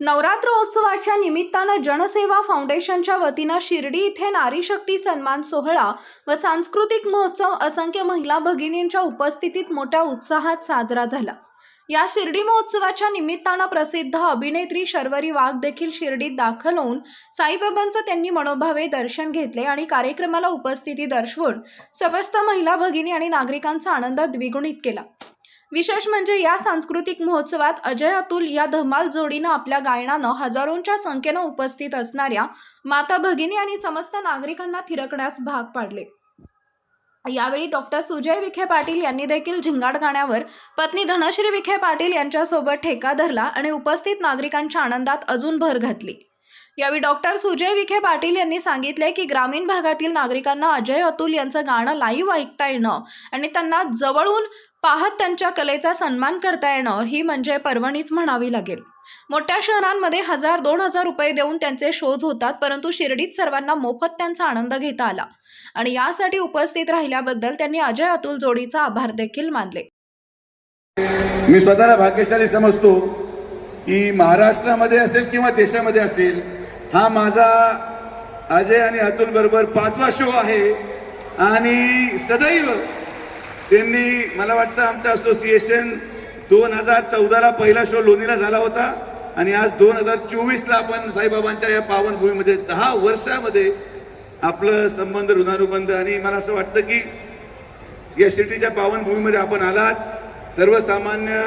नवरात्रोत्सवाच्या निमित्तानं जनसेवा फाउंडेशनच्या वतीनं शिर्डी इथे नारी शक्ती सन्मान सोहळा व सांस्कृतिक महोत्सव असंख्य महिला भगिनींच्या उपस्थितीत मोठ्या उत्साहात साजरा झाला. या शिर्डी महोत्सवाच्या निमित्तानं प्रसिद्ध अभिनेत्री शर्वरी वाघ देखील शिर्डीत दाखल होऊन साईबाबांचं त्यांनी मनोभावे दर्शन घेतले आणि कार्यक्रमाला उपस्थिती दर्शवून समस्त महिला भगिनी आणि नागरिकांचा आनंद द्विगुणित केला. विशेष म्हणजे या सांस्कृतिक महोत्सवात अजय अतुल या धमाल जोडीनं आपल्या गायनानं हजारोंच्या संख्येनं उपस्थित असणाऱ्या माता भगिनी आणि समस्त नागरिकांना थिरकण्यास भाग पाडले. यावेळी डॉक्टर सुजय विखे पाटील यांनी देखील झिंगाट गाण्यावर पत्नी धनश्री विखे पाटील यांच्यासोबत ठेका धरला आणि उपस्थित नागरिकांच्या आनंदात अजून भर घातली. यावेळी डॉक्टर सुजय विखे पाटील यांनी सांगितले की ग्रामीण भागातील नागरिकांना अजय अतुल यांचं गाणं लाईव्ह ऐकता येणं आणि त्यांना जवळून पाहत त्यांच्या कलेचा सन्मान करता येणं ही म्हणजे पर्वणीच म्हणावी लागेल. मोठ्या शहरांमध्ये हजार दोन हजार रुपये देऊन त्यांचे शोज होतात परंतु शिर्डीत सर्वांना मोफत त्यांचा आनंद घेता आला. आणि यासाठी उपस्थित राहिल्याबद्दल त्यांनी अजय अतुल जोडीचा आभार देखील मानले. मी स्वतःला भाग्यशाली समजतो की महाराष्ट्रामध्ये असेल किंवा देशामध्ये असेल हा माझा अजय आणि अतुल बरोबर पाचवा शो आहे. आणि सदैव त्यांनी मला वाटतं आमचं असोसिएशन दोन हजार चौदाला पहिला शो लोणीला झाला होता. आणि आज दोन हजार चोवीसला आपण साईबाबांच्या या पावनभूमीमध्ये दहा वर्षामध्ये आपलं संबंध ऋणानुबंध आणि मला असं वाटतं की या सिटीच्या पावनभूमीमध्ये आपण आलात. सर्वसामान्य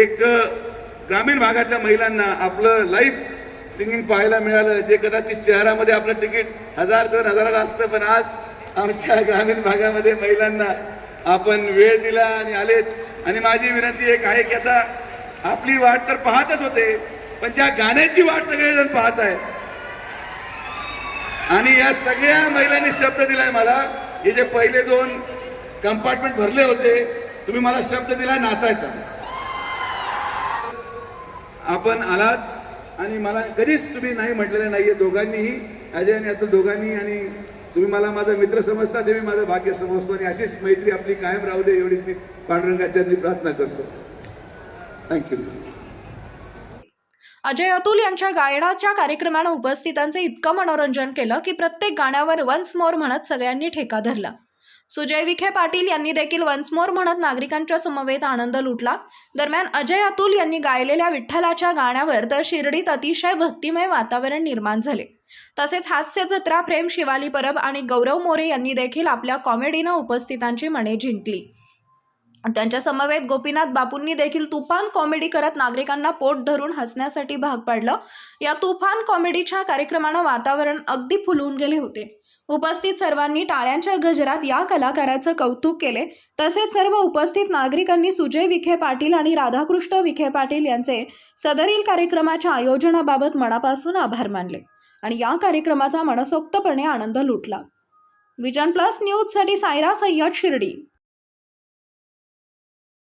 एक ग्रामीण भागातल्या महिलांना आपलं लाईफ सिंगिंग पाहायला मिळालं जे कदाचित शहरामध्ये आपलं तिकीट हजार दोन हजाराला असतं पण आज आमच्या ग्रामीण भागामध्ये महिलांना आपण वेळ दिला आणि आलेत. आणि माझी विनंती एक आहे की आता आपली वाट तर पाहतच होते पण ज्या गाण्याची वाट सगळेजण पाहत आहे आणि या सगळ्या महिलांनी शब्द दिलाय मला. हे जे पहिले दोन कंपार्टमेंट भरले होते तुम्ही मला शब्द दिला नाचायचा. आपण आलात आणि मला कधीच तुम्ही नाही म्हटलेलं नाहीये. दोघांनीही अजय आणि अतुल दोघांनी आणि तुम्ही मला माझा मित्र समजता ते मी माझं भाग्य समजतो आणि अशीच मैत्री आपली कायम राहू दे एवढीच मी पांडुरंगाच्यांनी प्रार्थना करतो. थँक्यू अजय अतुल यांच्या गायनाच्या कार्यक्रमानं उपस्थितांचं इतकं मनोरंजन केलं की प्रत्येक गाण्यावर वन्स मोर म्हणत सगळ्यांनी ठेका धरला. सुजय विखे पाटील यांनी देखील वन्स मोर म्हणत नागरिकांच्या समवेत आनंद लुटला. दरम्यान अजय अतुल यांनी गायलेल्या विठ्ठलाच्या गाण्यावर तर शिर्डीत अतिशय भक्तिमय वातावरण निर्माण झाले. तसेच हास्य जत्रा प्रेम शिवाली परब आणि गौरव मोरे यांनी देखील आपल्या कॉमेडीनं उपस्थितांची मने जिंकली. त्यांच्या समवेत गोपीनाथ बापूंनी देखील तुफान कॉमेडी करत नागरिकांना पोट धरून हसण्यासाठी भाग पाडलं. या तुफान कॉमेडीच्या कार्यक्रमानं वातावरण अगदी फुलून गेले होते. उपस्थित सर्वांनी टाळ्यांच्या गजरात या कलाकाराचं कौतुक केले. तसेच सर्व उपस्थित नागरिकांनी सुजय विखे पाटील आणि राधाकृष्ण विखे पाटील यांचे सदरील कार्यक्रमाच्या आयोजनाबाबत मनापासून आभार मानले. आणि या कार्यक्रमाचा मनसोक्तपणे आनंद लुटला. विजन प्लस न्यूजसाठी सायरा सय्यद शिर्डी.